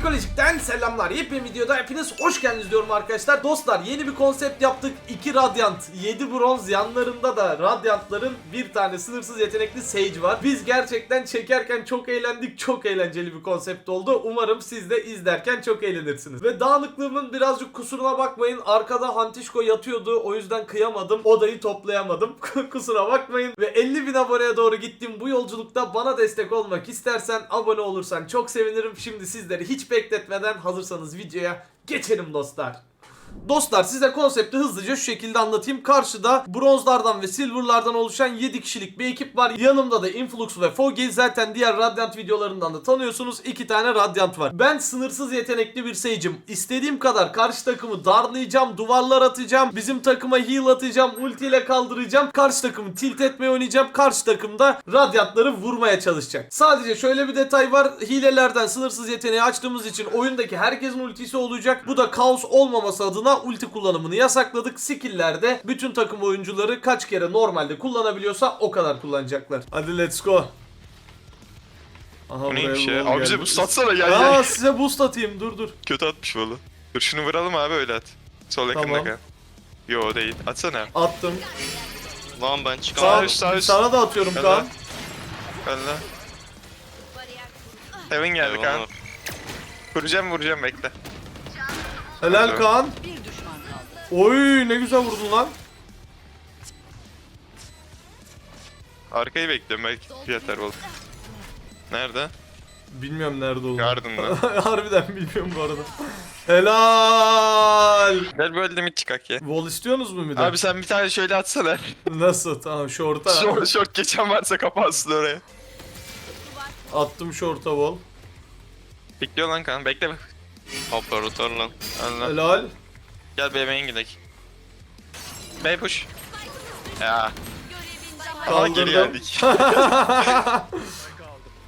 Ekolojik'ten selamlar. Yepyeni videoda hepiniz hoş geldiniz diyorum arkadaşlar. Dostlar yeni bir konsept yaptık. 2 Radiant, 7 bronz yanlarında da Radiant'ların bir tane sınırsız yetenekli Sage var. Biz gerçekten çekerken çok eğlendik. Çok eğlenceli bir konsept oldu. Umarım siz de izlerken çok eğlenirsiniz. Ve dağınıklığımın birazcık kusuruna bakmayın. Arkada Hantişko yatıyordu. O yüzden kıyamadım. Odayı toplayamadım. Kusura bakmayın. Ve 50 bin aboneye doğru gittim. Bu yolculukta bana destek olmak istersen abone olursan çok sevinirim. Şimdi sizleri hiç bekletmeden hazırsanız videoya geçelim dostlar. Dostlar size konsepti hızlıca şu şekilde anlatayım. Karşıda bronzlardan ve silverlardan oluşan 7 kişilik bir ekip var. Yanımda da Influx ve Foggy. Zaten diğer Radiant videolarından da tanıyorsunuz. 2 tane Radiant var. Ben sınırsız yetenekli bir Sage'im. İstediğim kadar karşı takımı darlayacağım, duvarlar atacağım. Bizim takıma heal atacağım, ultiyle kaldıracağım. Karşı takımı tilt etmeye oynayacağım. Karşı takım da Radiant'ları vurmaya çalışacak. Sadece şöyle bir detay var. Hilelerden sınırsız yeteneği açtığımız için oyundaki herkesin ultisi olacak. Bu da kaos olmaması adına ulti kullanımını yasakladık. Skill'lerde bütün takım oyuncuları kaç kere normalde kullanabiliyorsa o kadar kullanacaklar. Hadi let's go. Aha, Bu neymiş ya? Abi bize bu satsana ya. Aa ya. size boost atayım dur dur. Kötü atmış valla. Dur şunu vuralım abi öyle at. Sol yakında Tamam. kal. Yo değil. Atsana. Attım. Lan ben Sağ, çıkamadım. üst, sağ üst. sana da atıyorum Ben Kaan. Valla. Heaven geldi Eyvallah. kan. Vuracağım vuracağım bekle. Helal Hadi. Kaan. Oy ne güzel vurdun lan. Arkayı bekliyorum belki yeter olur. Nerede? Bilmiyorum nerede olduğunu. Garden'da. Harbiden bilmiyorum bu arada. Helal. Gel böyle limit çıkak ya. Wall istiyorsunuz mu bir de? Abi sen bir tane şöyle atsana. Nasıl? Tamam şorta. short, short geçen varsa kapansın oraya. Attım şorta wall. Bekliyor lan kan bekle. Operatör lan. Allah. Helal. Gel BM'ye gidelim. B push. Ya. Kaldırdım. geri geldik.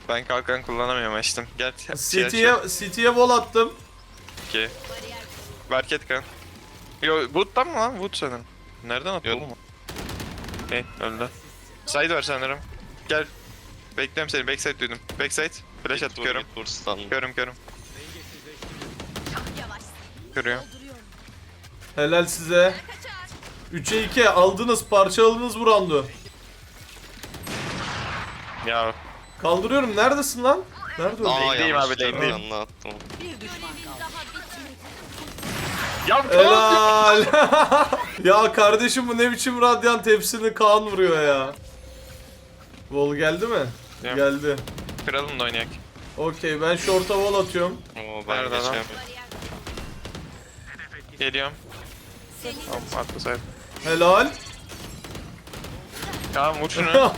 ben kalkan kullanamıyorum açtım. Gel. City'ye City'ye wall attım. Ki. Berket kan. Yo Wood'dan mı lan? Wood sanırım. Nereden attı oğlum? Hey öldü. Side var sanırım. Gel. Bekliyorum seni. Backside duydum. Backside. Flash at körüm. Körüm körüm. Körüyorum. Helal size. 3'e 2 aldınız parçaladınız bu roundu. Ya. Kaldırıyorum neredesin lan? Nerede o? Aa Lane'deyim abi, yanlışlıkla lane'deyim. yanına attım. Ya Helal. ya kardeşim bu ne biçim radyant hepsini Kaan vuruyor ya. Wall geldi mi? Ya. Geldi. Kralım da oynayak. Okey ben short'a wall atıyorum. Oo ben Nerede lan? geçeceğim. Geliyorum. Tamam atla side. Helal. Tamam vur şunu.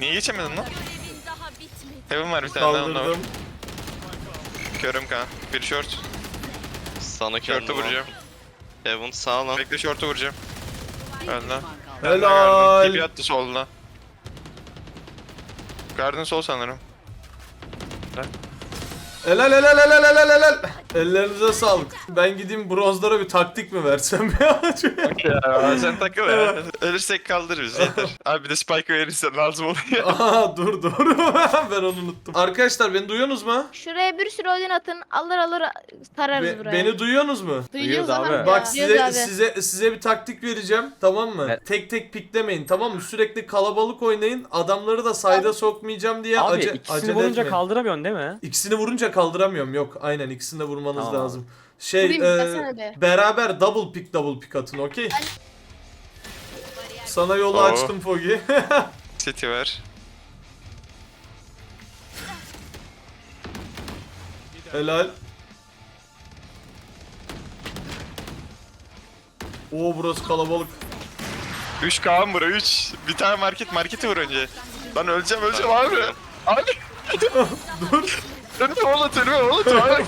Niye geçemedin lan? Heaven var bir tane daha onda var. Kaldırdım. Körüm kan. Bir short. Sana Short'u kendim vuracağım. Heaven sağ lan. Bekle short'u vuracağım. Öldü. Helal. Tipi attı soluna. Garden sol sanırım. Helal helal helal helal helal. Ellerinize sağlık. Ben gideyim bronzlara bir taktik mi versem ya? ya sen takıl ya. Ölürsek kaldırırız yeter. Abi bir de spike verirsen lazım oluyor. Aha dur dur. ben onu unuttum. Arkadaşlar beni duyuyorsunuz mu? Şuraya bir sürü odin atın. Alır alır sararız Be- buraya. beni duyuyorsunuz mu? Duyuyoruz abi. abi. Bak size abi. size size bir taktik vereceğim tamam mı? Evet. Tek tek piklemeyin tamam mı? Sürekli kalabalık oynayın. Adamları da sayda sokmayacağım diye Abi ace, ikisini acele vurunca etmeyin. kaldıramıyorsun değil mi? İkisini vurunca kaldıramıyorum. Yok aynen ikisini de vurmanız Tamam. lazım. Şey Vurayım, e, desene be. beraber double pick double pick atın okey? Sana yolu Oo. açtım Fogi. City var. Helal. Oo burası kalabalık. 3 Kaan bura 3. Bir tane market marketi vur önce. Lan öleceğim öleceğim abi. Abi. Dur. Önüme oğlat önüme oğlat abi.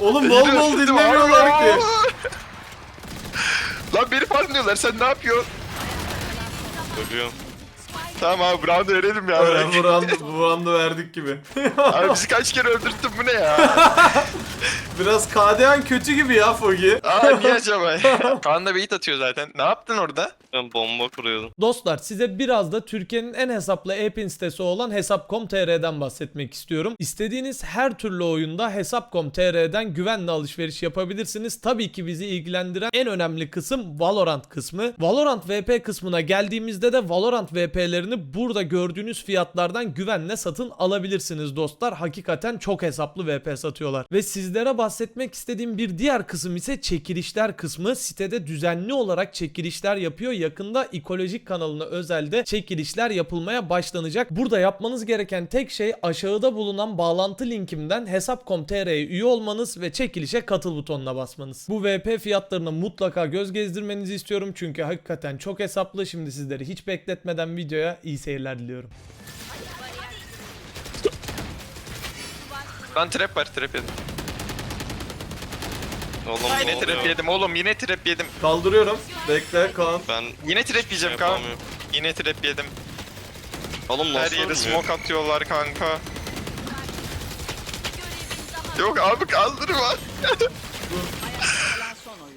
Oğlum bol bol dinlemiyorlar ki. Lan beni farmlıyorlar sen ne yapıyorsun? Ölüyorum. Tamam abi Brown'u verelim ya. Öyle bu round, bu roundu verdik gibi. Abi bizi kaç kere öldürttün bu ne ya? Biraz KDA'n kötü gibi ya Fogi. Aa niye acaba? Kaan da bait atıyor zaten. Ne yaptın orada? Ben bomba kuruyordum. Dostlar size biraz da Türkiye'nin en hesaplı e-pin sitesi olan Hesap.com.tr'den bahsetmek istiyorum. İstediğiniz her türlü oyunda Hesap.com.tr'den güvenle alışveriş yapabilirsiniz. Tabii ki bizi ilgilendiren en önemli kısım Valorant kısmı. Valorant VP kısmına geldiğimizde de Valorant VP'lerini burada gördüğünüz fiyatlardan güvenle satın alabilirsiniz dostlar. Hakikaten çok hesaplı VP satıyorlar. Ve sizlere bahsetmek istediğim bir diğer kısım ise çekilişler kısmı. Sitede düzenli olarak çekilişler yapıyor. Yakında ekolojik kanalına özelde çekilişler yapılmaya başlanacak. Burada yapmanız gereken tek şey aşağıda bulunan bağlantı linkimden hesap.com.tr'ye üye olmanız ve çekilişe katıl butonuna basmanız. Bu VP fiyatlarına mutlaka göz gezdirmenizi istiyorum çünkü hakikaten çok hesaplı. Şimdi sizleri hiç bekletmeden videoya iyi seyirler diliyorum. Lan trap var trap yedim. Oğlum Yine ne trap oluyor? yedim oğlum yine trap yedim. Kaldırıyorum. Bekle Kaan. Ben Yine trap yiyeceğim şey Kaan. yapamıyorum. Yine trap yedim. Oğlum Her nasıl yere ölmüyor? smoke atıyorlar kanka. Yok abi kaldırma.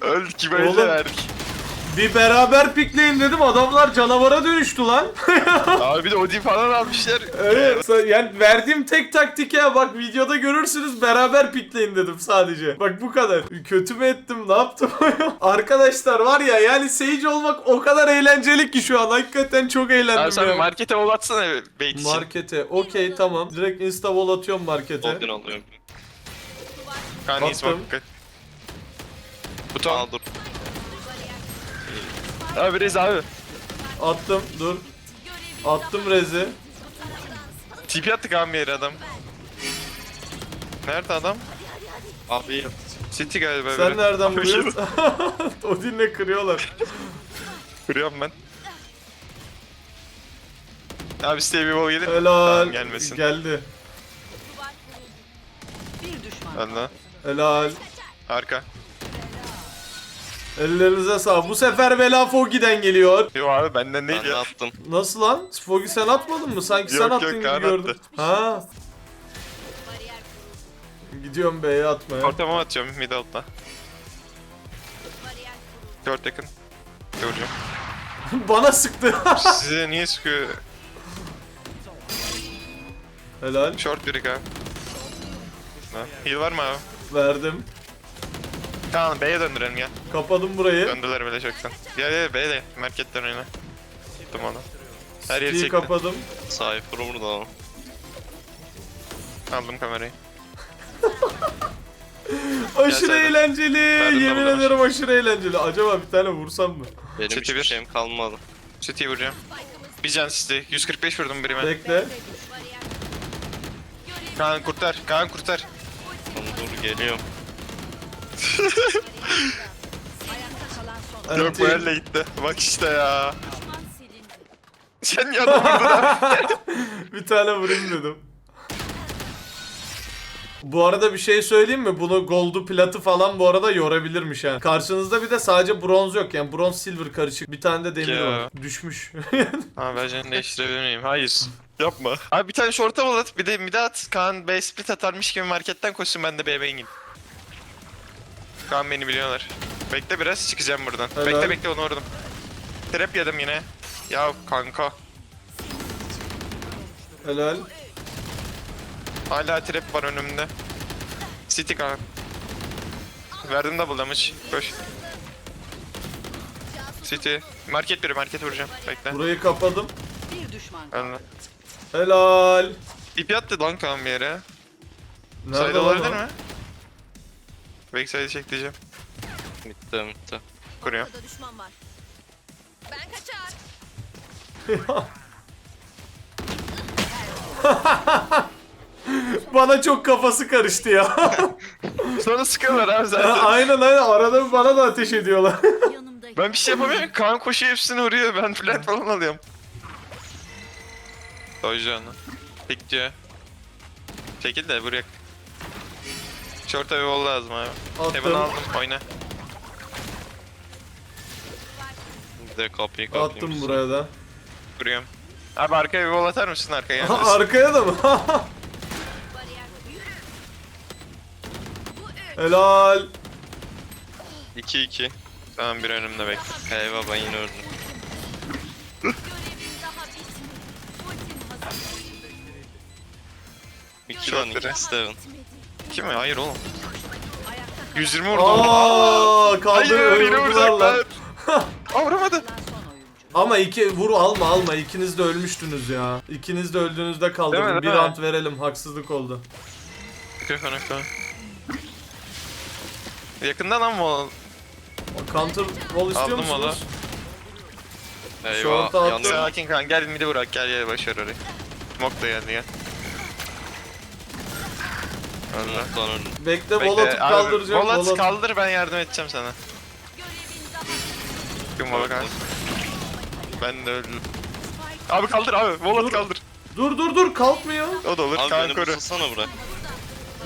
Öldük gibi Oğlum. verdik. Bir beraber pikleyin dedim adamlar canavara dönüştü lan. Abi bir de Odin falan almışlar. Evet. Yani verdiğim tek taktik ya bak videoda görürsünüz beraber pikleyin dedim sadece. Bak bu kadar. Kötü mü ettim ne yaptım? Arkadaşlar var ya yani Sage olmak o kadar eğlenceli ki şu an. Hakikaten çok Abi eğlendim sen ya. markete ol atsana bait için. Markete. Okey tamam. Direkt insta wall atıyorum markete. Odin alıyorum. Attım. smoke. Buton. Aa dur. Abi Rez abi. Attım dur. Attım rezi. TP attık abi bir yere adam. Nerede adam? Abi City galiba. Sen biri. nereden Abi, buluyorsun? Odin'le kırıyorlar. Kırıyorum ben. Abi Stevie Wall gelir. Helal. Tamam, gelmesin. Geldi. Allah. Helal. Arka. Ellerinize sağ. Bu sefer bela Fogi'den geliyor. Yo abi benden değil ben de ya. attım. Nasıl lan? Fogi sen atmadın mı? Sanki Yok, sen yok, attın gibi Kaan gördüm. attı. Ha. Gidiyorum B'ye atmaya. Ortama atıyorum mid out'la. Short yakın. Göreceğim. Bana sıktı. Size niye sıkıyor? Helal. Short biri abi. Ha, Heal var mı abi? Verdim. Tamam B'ye döndürelim ya. Kapadım burayı. Döndüler bile çoktan. Gel gel B'ye de. Marketten oyna. Tuttum onu. Her yeri City'yi çekti. kapadım. Cypher burada ama. Aldım kamerayı. Aşırı Gel sen de. eğlenceli. Verdim Yemin ederim aşırı eğlenceli. Acaba bir tane vursam mı? Benim City hiçbir bir. şeyim kalmadı. City'yi vuracağım. Bir can sizi. 145 vurdum birime. Bekle. Kaan kurtar. Kaan kurtar. Dur geliyorum. Yok bu elle gitti. Bak işte ya. Sen vurdun ha. bir tane vurayım dedim. Bu arada bir şey söyleyeyim mi? Bunu goldu platı falan bu arada yorabilirmiş ha. Karşınızda bir de sadece bronz yok yani bronz silver karışık. Bir tane de demir Ya. var. Düşmüş. Ben seni değiştirebilir miyim? Hayır. Yapma. Abi bir tane short'a bol at. Bir de mid at. Kaan B split atarmış gibi marketten koşsun ben de B'ye ineyim. Kaan beni biliyorlar. Bekle biraz çıkacağım buradan. Helal. Bekle bekle onu vurdum. Trap yedim yine. Ya kanka. Helal. Hala trap var önümde. City Kaan. Verdim double damage. Koş. City. Market biri market vuracağım. Bekle. Burayı kapadım. Önüne. Helal. İpi attı lan Kaan bir yere. Nerede Sayda olabilir mi? Backside'i çekleyeceğim. Bitti bitti. Kuruyorum. Burada düşman var. Ben kaçar. Bana çok kafası karıştı ya. Sonra sıkıyorlar abi zaten. aynen aynen arada bana da ateş ediyorlar. Ben bir şey yapamıyorum. Kaan koşuyor hepsini vuruyor. Ben plant falan alıyorum. Dojo onu. Pik diyor. Çekil de buraya. Short'a bir wall lazım abi. Heaven aldım. Oyna. Bir de kapıyı kapayım. Attım buraya da. Kuruyorum. Abi arkaya bir bol atar mısın arkaya? Arkaya da mı? Helal. 2-2. tamam bir önümde bekle. Eyvah ben yine öldüm. Hazır. 2 Çok lan 2 direkt. Steven. Kim mi? Hayır oğlum. 120 vurdu. Aa kaldır Hayır lan. vuracaklar. Aa vuramadı. Ama iki vur alma alma ikiniz de ölmüştünüz ya. İkiniz de öldüğünüzde Değil kaldırdım. mi, Bir değil mi? round verelim haksızlık oldu. Mikrofon mikrofon. Yakından ama Counter wall istiyor Aldım musunuz? Eyvah. Şorta attım. Yandım. Sakin kan gel midi bırak gel gel başar orayı. Smoke da geldi gel. Lan. Bekle atıp abi, kaldıracağım. Volat wall at- kaldır ben yardım edeceğim sana. Görevin daha Kim volat kaldır. Ben de öldüm. Abi kaldır abi volat kaldır. Dur dur dur kalkmıyor. O da olur Abi kan beni koru. bulsana bırak.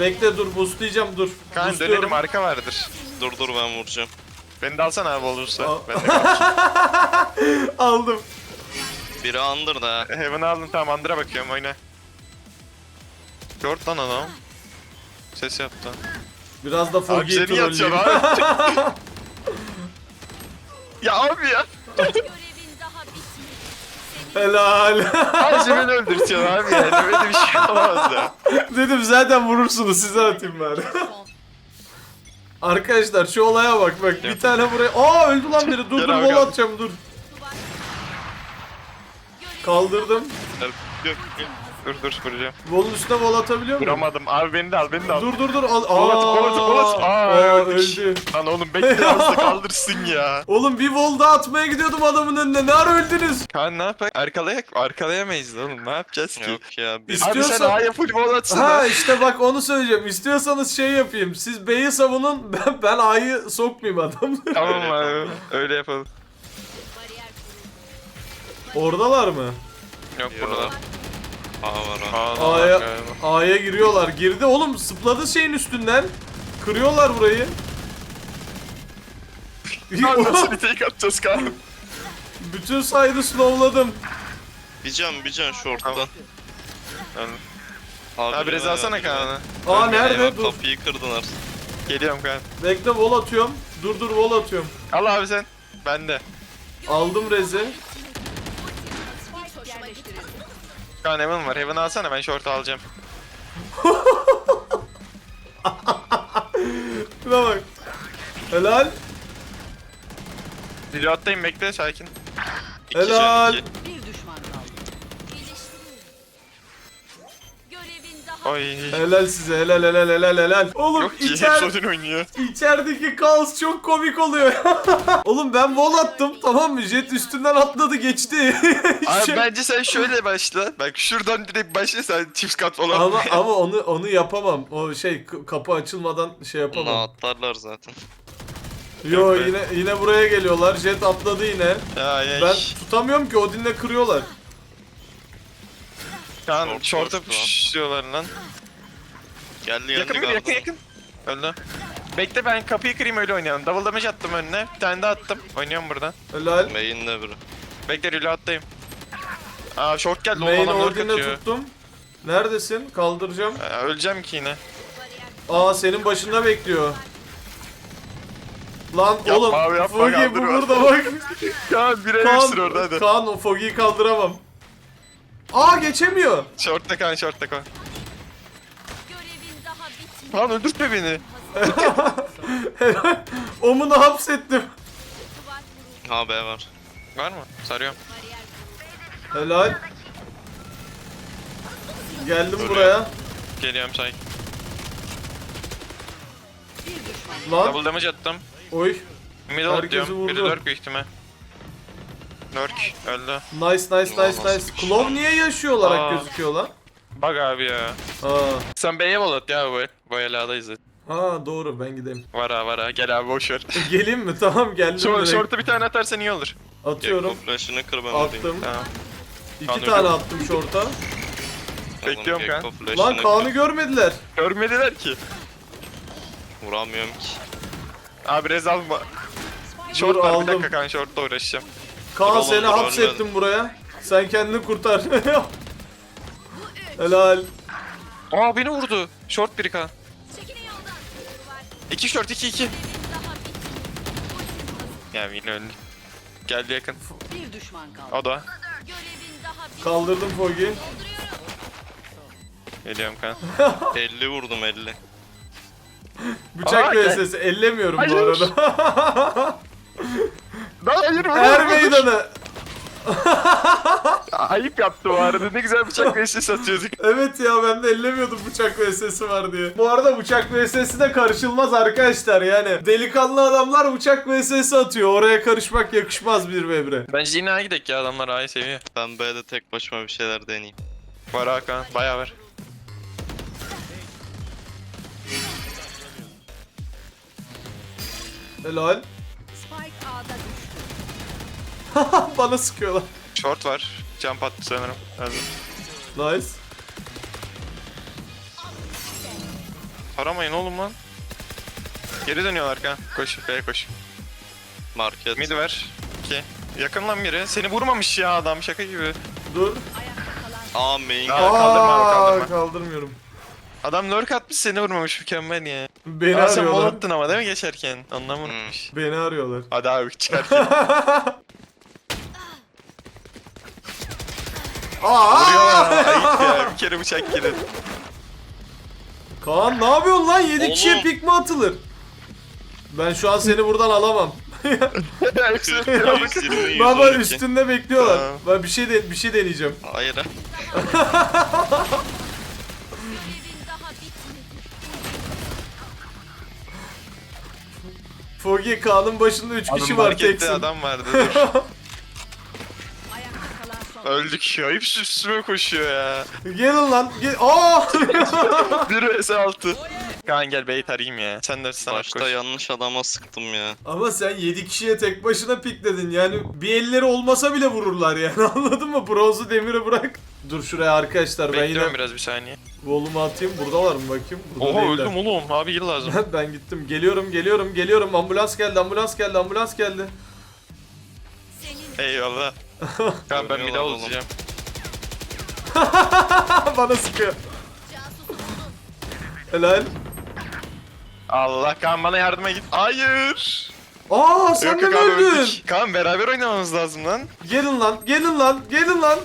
Bekle dur boostlayacağım dur. Kan Boostluyorum. dönelim arka vardır. Dur dur ben vuracağım. Beni de alsana abi olursa. Al. Ben de kalmışım. Aldım. Biri under da. Heaven'ı aldım tamam Andra bakıyorum oyna. Short lan adam. Ses yaptı. Biraz da Abi Fogi'yi seni yatıyor trolleyeyim. abi. ya abi ya. görevin daha bitmedi. Helal. Abi beni öldürtüyor abi yani. Böyle bir şey olamaz ya. Dedim zaten vurursunuz size atayım bari. Arkadaşlar şu olaya bak bak bir tane buraya. Aa öldü lan biri. Dur dur gel. atacağım dur. Kaldırdım. Yok, yok. Dur dur vuracağım. Wall'un üstüne wall atabiliyor muyum? Vuramadım. Abi beni de al beni de al. Dur dur dur al. Volat, Aa, volat, volat. Aa, aa, öldük. öldü. Lan oğlum bekle da kaldırsın ya. Oğlum bir wall daha atmaya gidiyordum adamın önüne. Ne ara öldünüz? Kaan ne yapak? Arkalayak arkalayamayız oğlum. Ne yapacağız ki? Yok ya. Abi sen İstiyorsan- A'ya full ball atsana. Ha işte bak onu söyleyeceğim. İstiyorsanız şey yapayım. Siz B'yi savunun. Ben, ben A'yı sokmayayım adam. Tamam abi. Öyle yapalım. Oradalar mı? Yok Yok. burada. Aa var ha. Aa, A'ya. A'ya giriyorlar. Girdi oğlum zıpladı şeyin üstünden. Kırıyorlar burayı. Nasıl bir take atacağız Kaan? Bütün saydı slowladım. Bir can bir can short'ta. Tamam. Abi, Abi Reza alsana Kaan'ı. Aa Eyvah, nerede? Dur. Kapıyı kırdılar. Geliyorum Kaan. Bekle wall atıyorum. Dur dur wall atıyorum. Al abi sen. Ben de. Aldım rezi. hiç hoşuma gitmedi. Kaan Heaven var. Heaven'ı alsana ben short alacağım. Şuna bak. Helal. Reload'dayım bekle sakin. İki Helal. can iki. Oy. Helal size. Helal helal helal helal. Oğlum Yok ki içer, hep Odin oynuyor. içerideki kaos çok komik oluyor. Oğlum ben wall attım tamam mı? Jet üstünden atladı geçti. Abi Şey- bence sen şöyle başla. Bak şuradan direkt başla sen çift kat falan. ama ama onu onu yapamam. O şey k- kapı açılmadan şey yapamam. atlarlar zaten. Yo yine yine buraya geliyorlar. Jet atladı yine. Ya ya. Ben tutamıyorum ki Odin'le kırıyorlar. Kaan Short, short'a short lan. Geldi geldi Yakın bir yakın yakın. Öldü. Bekle ben kapıyı kırayım öyle oynayalım. Double damage attım önüne. Bir tane daha attım. Oynuyorum buradan. Helal. Main'de biri. Bekle reload'dayım. Aa short geldi. Main Main tuttum. Neredesin? Kaldıracağım. öleceğim ki yine. Aa senin başında bekliyor. Lan Yapma oğlum abi, yapma, Foggy bu burada bak. Kaan bir Kaan, evirsin orada hadi. Kaan o Foggy'yi kaldıramam. Aa geçemiyor. Short'ta Kaan short'ta Kaan. görevin daha bitmedi. Kaan öldürtme beni. Omunu hapsettim. Duvar vuruldu. Ha B var. Var mı? Sarıyorum. Helal. Geldim Duruyor. buraya. Geliyorum say. Lan Double damage attım. oy. Middle Herkesi diyorum. Biri vurdu. lurk büyük ihtimal. Lurk öldü. Nice nice nice Ulan nice. nasıl bir şey? niye yaşıyor olarak Aa. gözüküyor lan? Bak abi ya. Aa. Sen B'ye bol at ya bu. Bu el A'dayız zaten. Ha doğru ben gideyim. Var ha var ha. Gel abi boş ver. Geleyim mi? Tamam geldim Short, direkt. short'a bir tane atarsan iyi olur. Atıyorum. Gekko flash'ını kır ben Attım. Tamam. İki tane attım şorta. Bekliyorum Kaan. Lan Kaan'ı görmediler. Görmediler ki. Vuramıyorum ki. Abi rez alma. Short Dur, var aldım. bir dakika Kaan short'la uğraşacağım. Kaan seni hapsettim buraya. Sen kendini kurtar. Helal. Aa beni vurdu. Short biri. Duvar. 2 short 2 2. Görevin daha bitmedi. Ya yine öldü. Geldi yakın. Bir düşman kaldı. O da. Kaldırdım. Dolduruyorum. Geliyorum kan. 50 vurdum 50. Bıçak Aa, gel. vs. Ellemiyorum bu Hayır. arada. Hayır Er meydanı. Ayıp yaptı bu arada. Ne güzel bıçak ve ses atıyorduk. Evet ya ben de ellemiyordum bıçak vs'si var diye. Bu arada bıçak vs'si de karışılmaz arkadaşlar yani. Delikanlı adamlar bıçak vs'si atıyor. Oraya karışmak yakışmaz bir vebre. Bence yine A'ya gidelim ya adamlar A'yı seviyor. Ben B'de tek başıma bir şeyler deneyeyim. Var Hakan. Bayağı var. Helal. Bana sıkıyorlar. Short var. Jump attı sanırım. Nice. Aramayın oğlum lan. Geri dönüyorlar kan. Koş. B'ye koş. Market. Mid ver. 2. Yakın lan biri. Seni vurmamış ya adam şaka gibi. Dur. A main. Aa, kaldırma Aa, kaldırma. kaldırmıyorum. Adam lurk atmış seni vurmamış mükemmel ya. Beni Aa, sen arıyorlar. attın ama değil mi geçerken? Ondan vurmamış. Beni arıyorlar. Hadi abi çıkarken. Aa! Vuruyorlar ayıp ya. Bir kere bıçak girin. Kaan ne yapıyorsun lan? 7 kişiye Oğlum. pik mi atılır? Ben şu an seni buradan alamam. Baba üstünde bekliyorlar. Tamam. Ben bir şey de bir şey deneyeceğim. Hayır. Görevin daha bitmedi. Fogi Kaan'ın başında 3 Adam kişi var markette teksin. adam vardı dur. Öldük ya. Hepsi üstüme koşuyor ya. Gelin lan. Gel. Aa! 1 vs 6. Kaan gel B'yi tarayayım ya. Sen de sana Başta koş. yanlış adama sıktım ya. Ama sen 7 kişiye tek başına pikledin. Yani bir elleri olmasa bile vururlar yani. Anladın mı? Bronzu demiri bırak. Dur şuraya arkadaşlar ben Bekliyorum yine biraz bir saniye. volumu atayım. Buradalar mı bakayım? Burada Oha değiller. öldüm oğlum. Abi yıl lazım. ben gittim. Geliyorum, geliyorum, geliyorum. Ambulans geldi, ambulans geldi, ambulans geldi. Eyvallah. Kaan ben bir daha olacağım. Bana sıkıyor. Helal. Allah Kaan bana yardıma git. Hayır. Aa sen Yok de yok mi abi öldün? öldük. Kaan beraber oynamamız lazım lan. Gelin lan, gelin lan, gelin lan.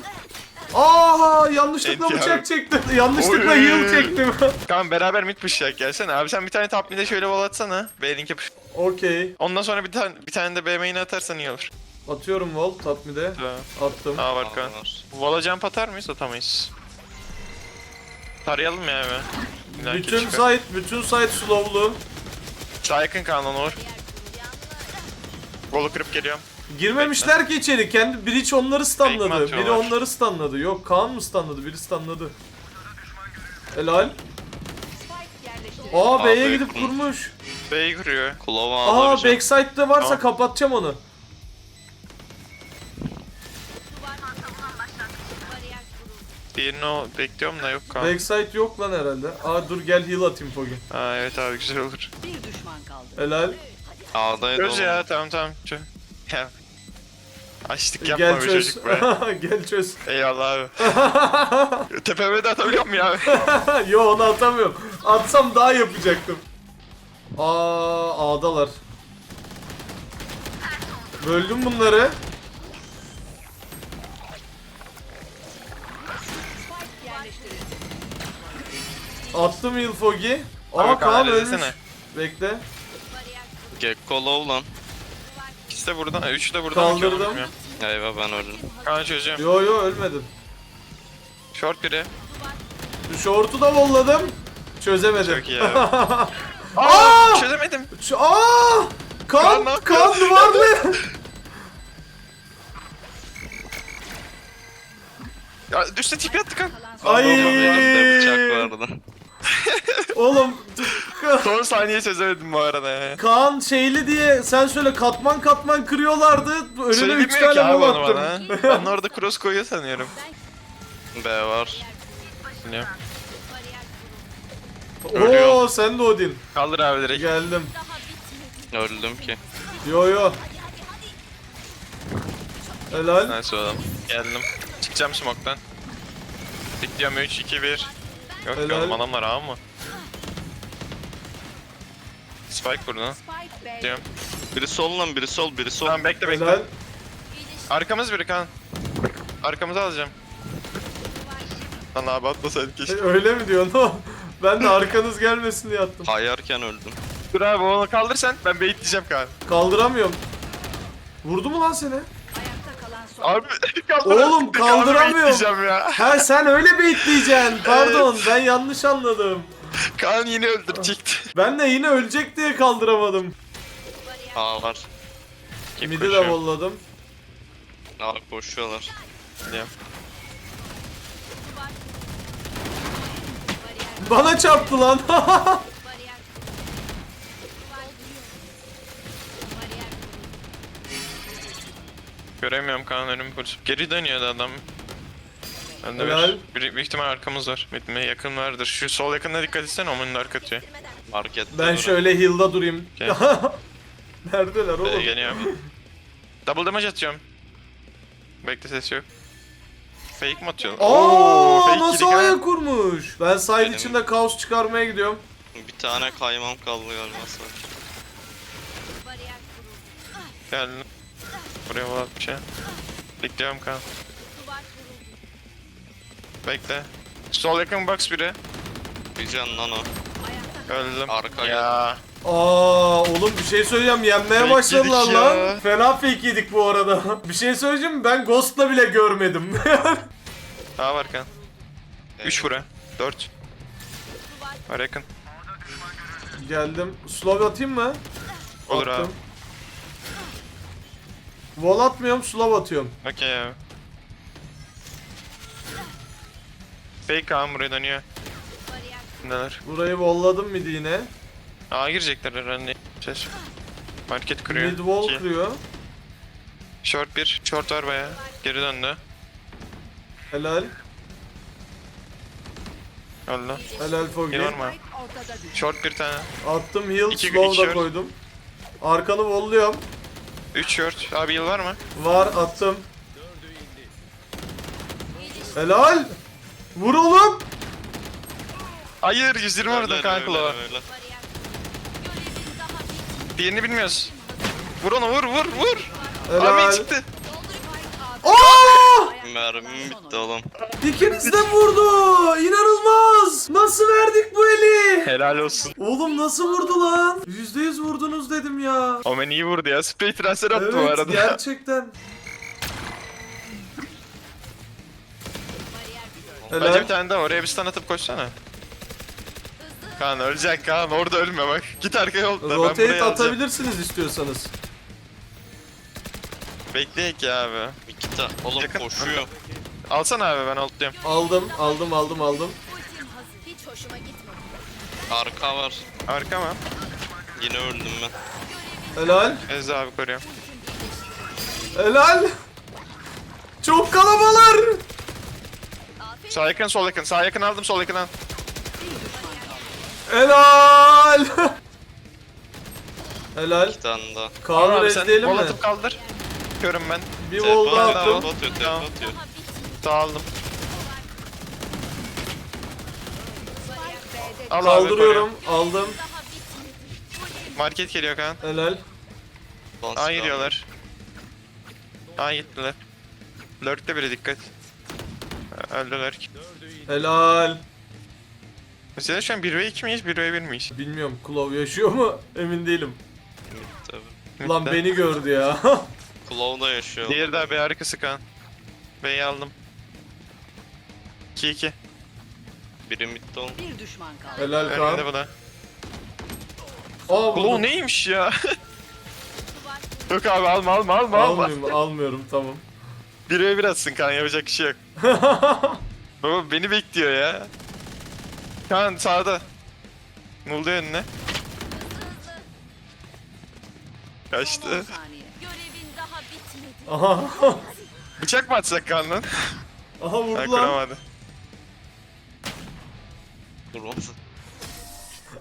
Aa yanlışlıkla Enti bıçak abi. çektim. Yanlışlıkla Oy. heal çektim. Kaan beraber mid pushlayacak gelsene. Abi sen bir tane top mid'e şöyle wall atsana. B link'e push. Okey. Ondan sonra bir tane bir tane de B main'e atarsan iyi olur. Atıyorum wall top mid'e. Tamam. Attım. Aa var var. Wall'a jump atar mıyız? Atamayız. Tarayalım ya. İlla ki Bütün çıkar. site, bütün site slowlu. Sağ yakın Kaan onu vur. Wall'u kırıp geliyorum. Girmemişler ki içeri. Kendi Breach onları Fake stunladı. Biri atıyorlar? onları stunladı. Yok Kaan mı stunladı? Biri stunladı. Helal. Aa Aa, B'ye B'ye gidip kurmuş. B'yi kuruyor. Kulava Aa alacağım. backside'de varsa Tamam. kapatacağım onu. Diğerini o bekliyorum da yok Kaan. Backside yok lan herhalde. Aa dur gel heal atayım Fogi. Aa evet abi güzel olur. Bir düşman kaldı. Helal. A'daydı Çöz oğlum. ya tamam tamam. Çöz. Ya. Açtık yapma Gel be çöz. çocuk be. gel çöz. Eyvallah abi. Tepeme de atabiliyor muyum ya? Yo onu atamıyorum. Atsam daha yapacaktım. Aa A'dalar. Böldüm bunları. Attım heal Fogi. Aa Abi, Kaan Kaan ölmüş. desene. Bekle. Gekko low lan. İkisi de buradan, üçü de buradan. Kaldırdım. bakıyorum ya. Eyvah ben öldüm. Kaan çözeceğim. Yo yo ölmedim. Short biri. Short'u da volladım. Çözemedim. Çok iyi abi. Aa! Çözemedim. Şu, aa! Kan, ne kan yapıyorsun? duvarlı. Ya üstte tipi attı kan. Ay. Elimde bıçak vardı. Oğlum Son saniye çözemedim bu arada ya. Kaan şeyli diye sen söyle katman katman kırıyorlardı. Önüne 3 Söylemiyor ki tane abi mum onu attım. bana. Ben orada cross koyuyor sanıyorum. B var. Bilmiyorum. Oo sen de Odin. Kaldır abi direkt. Geldim. Öldüm ki. Yo yo. Helal. Nice oğlum. Geldim. Çıkacağım smoke'tan. Bekliyorum 3, 2, 1. Yok Helal. oğlum adamlar ağ mı? Spike burada. Spike. Biri sol lan biri sol biri sol. Tamam bekle bekle. Helal. Arkamız biri kan. Arkamızı alacağım. Lan abi atmasaydık E, keşke. Öyle mi diyorsun? ben de arkanız gelmesin diye attım. Kayarken öldüm. Dur abi onu kaldır sen. Ben baitleyeceğim kan. Kaldıramıyorum. Vurdu mu lan seni? Abi. Oğlum, kaldıramıyorum. ya. Ha sen öyle bekleyeceksin. Pardon ben yanlış anladım. Kaan yine öldürecekti. Ben de yine ölecek diye kaldıramadım. A var. Kim Midi de koşuyor? volladım. A koşuyorlar. Diyorum. Bana çarptı lan. Göremiyorum Kaan önümü korusup. Geri dönüyordu adam. Ben de Helal. bir, bir, büyük ihtimal arkamız var. Bitmeye yakın vardır. Şu sol yakına dikkat etsene omunun arka atıyor. Markette. ben şöyle heal'da durayım. Gel. Neredeler Ee, oğlum? geliyor. Double damage atıyorum. Bekle ses yok. Fake mi atıyorsun? Aa fake nasıl yedik ha. ayak kurmuş? Ben side Benim- içinde kaos çıkarmaya gidiyorum. Bir tane kaymam kaldı galiba kuruldu. Geldim. Buraya volat bir şey. Bekliyorum kan. Bekle. Sol yakın box biri. Bir can lan o. Öldüm. Arka ya. Aa oğlum bir şey söyleyeceğim yenmeye Fake başladılar yedik lan. ya. Fena fake yedik bu arada. bir şey söyleyeceğim? Ben Ghost'la bile görmedim. Daha var kan. 3 vura. 4. Var yakın. Geldim. Slow atayım mı? Olur Attım. Wall atmıyorum, slow atıyorum. Okey abi. Fake ağam buraya dönüyor. Neler? Burayı walladım mid yine. Aa girecekler herhalde. Ses. Market kırıyor. Mid wall İki. kırıyor. Short 1. Short var baya. Geri döndü. Helal. Öldü. Helal Foggy. Yine var mı? Short bir tane. Attım heal, İki- slow iki da short. koydum. Arkanı wall'luyorum. 3 short. Abi yıl var mı? Var attım. Helal. Vur oğlum. Hayır 120 vurdum kanka lava. Diğerini bilmiyoruz. Vur onu vur vur vur. Helal. Abi çıktı. Aa! Mermim bitti oğlum. İkiniz de vurdu. İnanılmaz. Nasıl verdik bu eli? Helal olsun. Oğlum nasıl vurdu lan? %100 vurdunuz dedim ya. Omen iyi vurdu ya. Spray transfer attı bu Evet arada. gerçekten. Bence bir Helal. tane daha oraya bir stun atıp koşsana. Kaan ölecek Kaan orada ölme bak. Git arkaya ol. Ben Rotate alacağım. atabilirsiniz istiyorsanız. Bekleyek ya abi. İki tane. Oğlum Yakın. koşuyor. Alsana abi ben altlıyorum. Aldım, aldım, aldım, aldım. Ultim hazır. Hiç hoşuma gitmedi. Arka var. Arka mı? Yine öldüm ben. Helal. Ez abi koruyorum. Helal. Çok kalabalık. Afiyet Sağ yakın sol yakın. Sağ yakın aldım sol yakın al. Helal. Helal. İki tane daha. Kaan'ı abi sen rezleyelim mi? kaldır. Körüm ben. Bir wall daha atıyor, attım. telefon atıyor, Tamam. atıyor. aldım. Spike B'de Al abi Kaldırıyorum, koruyorum. aldım. Market geliyor Kaan. Helal. Bas A kaldı. gidiyorlar. A gittiler. Lurk'te biri dikkat. Öldüler. Helal. Mesela şu an 1v2 miyiz 1v1 miyiz? Bilmiyorum Klov yaşıyor mu? Emin değilim. Tabii. Lan beni gördü ya. Claw da yaşıyor. Diğeri daha B arkası Kaan. B'yi aldım. 2-2. Biri midde oğlum. bir düşman kaldı. Helal Önünde Kaan. bu da. Aa vurdum. neymiş ya? Yok abi alma alma alma alma. Almıyorum, almıyorum tamam. 1v1 atsın Kaan yapacak bir şey yok. Baba beni bekliyor ya. Kaan sağda. Muldu önüne. Son Kaçtı. 10 saniye. Aha. Bıçak mı atsak Kaan'dan? Aha Ha vurdu lan. Dur oğlum.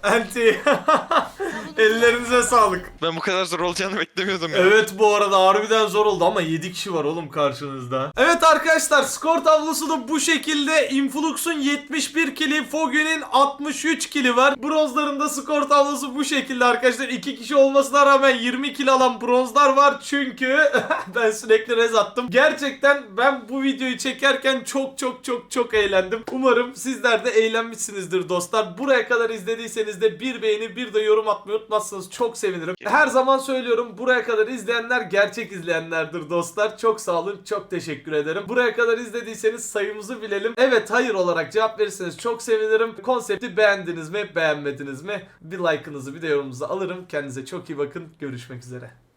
Anti. Ellerinize sağlık. Ben bu kadar zor olacağını beklemiyordum ya. Evet bu arada harbiden zor oldu ama 7 kişi var oğlum karşınızda. Evet arkadaşlar skor tablosu da bu şekilde. Influx'un 71 kili, Foggy'nin 63 kili var. Bronzların da skor tablosu bu şekilde arkadaşlar. 2 kişi olmasına rağmen 20 kil alan bronzlar var. Çünkü ben sürekli rez attım. Gerçekten ben bu videoyu çekerken çok çok çok çok eğlendim. Umarım sizler de eğlenmişsinizdir dostlar. Buraya kadar izlediyseniz de bir beğeni bir de yorum atmayı unutmazsanız çok sevinirim. Her zaman söylüyorum buraya kadar izleyenler gerçek izleyenlerdir dostlar. Çok sağ olun çok teşekkür ederim. Buraya kadar izlediyseniz sayımızı bilelim. Evet hayır olarak cevap verirseniz çok sevinirim. Konsepti beğendiniz mi beğenmediniz mi? Bir like'ınızı bir de yorumunuzu alırım. Kendinize çok iyi bakın. Görüşmek üzere.